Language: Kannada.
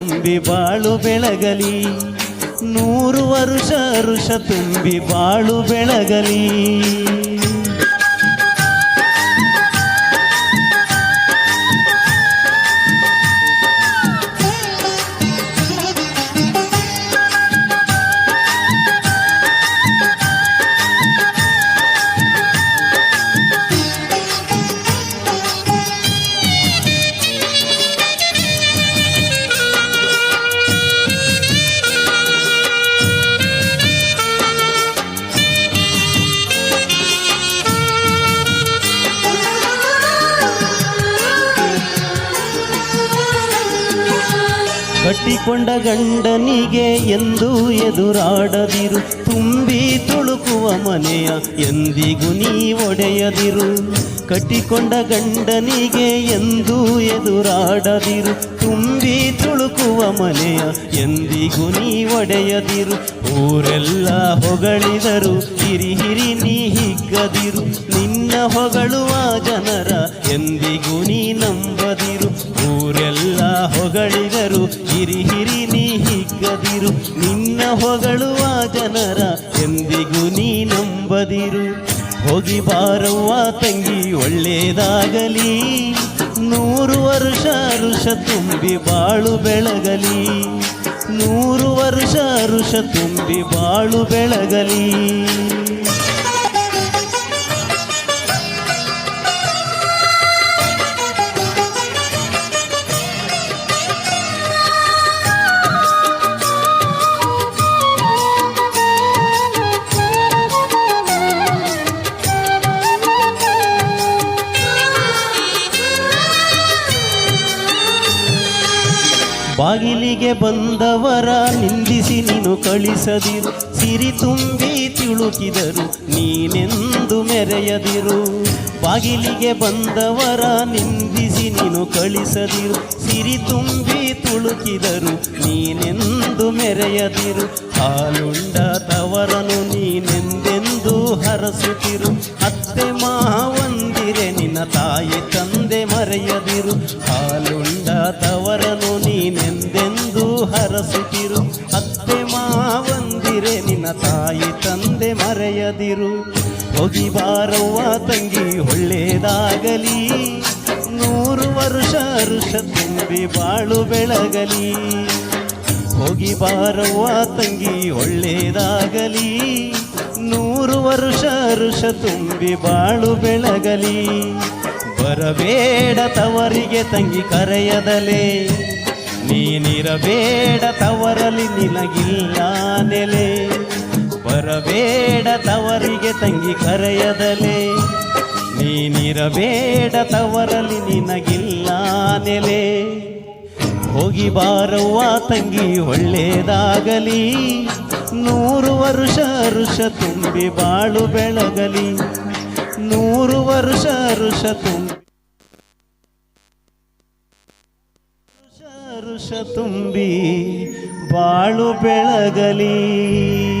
ತುಂಬಿ ಬಾಳು ಬೆಳಗಲಿ ನೂರು ವರುಷ ಋಷ ತುಂಬಿ ಬಾಳು ಬೆಳಗಲಿ. ಕಟ್ಟಿಕೊಂಡ ಗಂಡನಿಗೆ ಎಂದು ಎದುರಾಡದಿರು. ತುಂಬಿ ತುಳುಕುವ ಮನೆಯ ಎಂದಿಗೂ ನೀ ಒಡೆಯದಿರು. ಕಟ್ಟಿಕೊಂಡ ಗಂಡನಿಗೆ ಎಂದು ಎದುರಾಡದಿರು. ತುಂಬಿ ತುಳುಕುವ ಮನೆಯ ಎಂದಿಗೂ ನೀ ಒಡೆಯದಿರು. ಊರೆಲ್ಲ ಹೊಗಳಿದರು, ಹಿರಿ ಹಿರಿ ನೀ ಹಿಗ್ಗದಿರು. ನಿನ್ನ ಹೊಗಳುವ ಜನರ ಎಂದಿಗೂ ನೀ ನಂಬದಿರು. ಊರೆಲ್ಲ ಹೊಗಳಿದರು ಹಿರಿ ಹಿರಿ ನೀ ಹಿಗ್ಗದಿರು, ನಿನ್ನ ಹೊಗಳುವ ಜನರ ಎಂದಿಗೂ ನೀ ನಂಬದಿರು. ಹೋಗಿ ಬಾರವ್ವ ತಂಗಿ, ಒಳ್ಳೇದಾಗಲಿ. ನೂರು ವರ್ಷ ಋಷ ತುಂಬಿ ಬಾಳು ಬೆಳಗಲಿ. ನೂರು ವರ್ಷ ಋಷ ತುಂಬಿ ಬಾಳು ಬೆಳಗಲಿ. ಬಾಗಿಲಿಗೆ ಬಂದವರ ನಿಂದಿಸಿ ನೀನು ಕಳಿಸದಿರು. ಸಿರಿ ತುಂಬಿ ತಿಳುಕಿದರು, ನೀನೆಂದು ಮೆರೆಯದಿರು. ಬಾಗಿಲಿಗೆ ಬಂದವರ ನಿಂದಿಸಿ ನೀನು ಕಳಿಸದಿರು. ಸಿರಿ ತುಂಬಿ ತುಳುಕಿದರು, ನೀನೆಂದು ಮೆರೆಯದಿರು. ಹಾಲುಂಡ ತವರನು ನೀನೆಂದೆಂದು ಹರಸುತ್ತಿರು. ಅತ್ತೆ ಮಾವಂದಿರೆ, ನಿನ್ನ ತಾಯಿ ತಂದೆ ಮರೆಯದಿರು. ಹಾಲುಂಡ ತವರನು ಮರೆಯದಿರು ಹೋಗಿ ಬಾರವ್ವ ತಂಗಿ, ಒಳ್ಳೇದಾಗಲಿ. ನೂರು ವರ್ಷ ಋಷ ತುಂಬಿ ಬಾಳು ಬೆಳಗಲಿ. ಹೋಗಿ ಬಾರವ್ವ ತಂಗಿ, ಒಳ್ಳೇದಾಗಲಿ. ನೂರು ವರ್ಷ ಋಷ ತುಂಬಿ ಬಾಳು ಬೆಳಗಲಿ. ಬರಬೇಡ ತವರಿಗೆ ತಂಗಿ ಕರೆಯದಲೇ. ನೀನಿರಬೇಡ ತವರಲಿ ನಿನಗಿಲ್ಲ ನೆಲೆ. ಬರಬೇಡ ತವರಿಗೆ ತಂಗಿ ಕರೆಯದಲೆ. ನೀನಿರಬೇಡ ತವರಲಿ ನಿನಗಿಲ್ಲ ನೆಲೆ. ಹೋಗಿ ಬಾರವ್ವ ತಂಗಿ ಒಳ್ಳೇದಾಗಲಿ. ನೂರು ವರುಷ ಋಷ ತುಂಬಿ ಬಾಳು ಬೆಳಗಲಿ. ನೂರು ವರುಷ ಋಷ ತುಂಬಿ ಋಷ ತುಂಬಿ ಬಾಳು ಬೆಳಗಲಿ.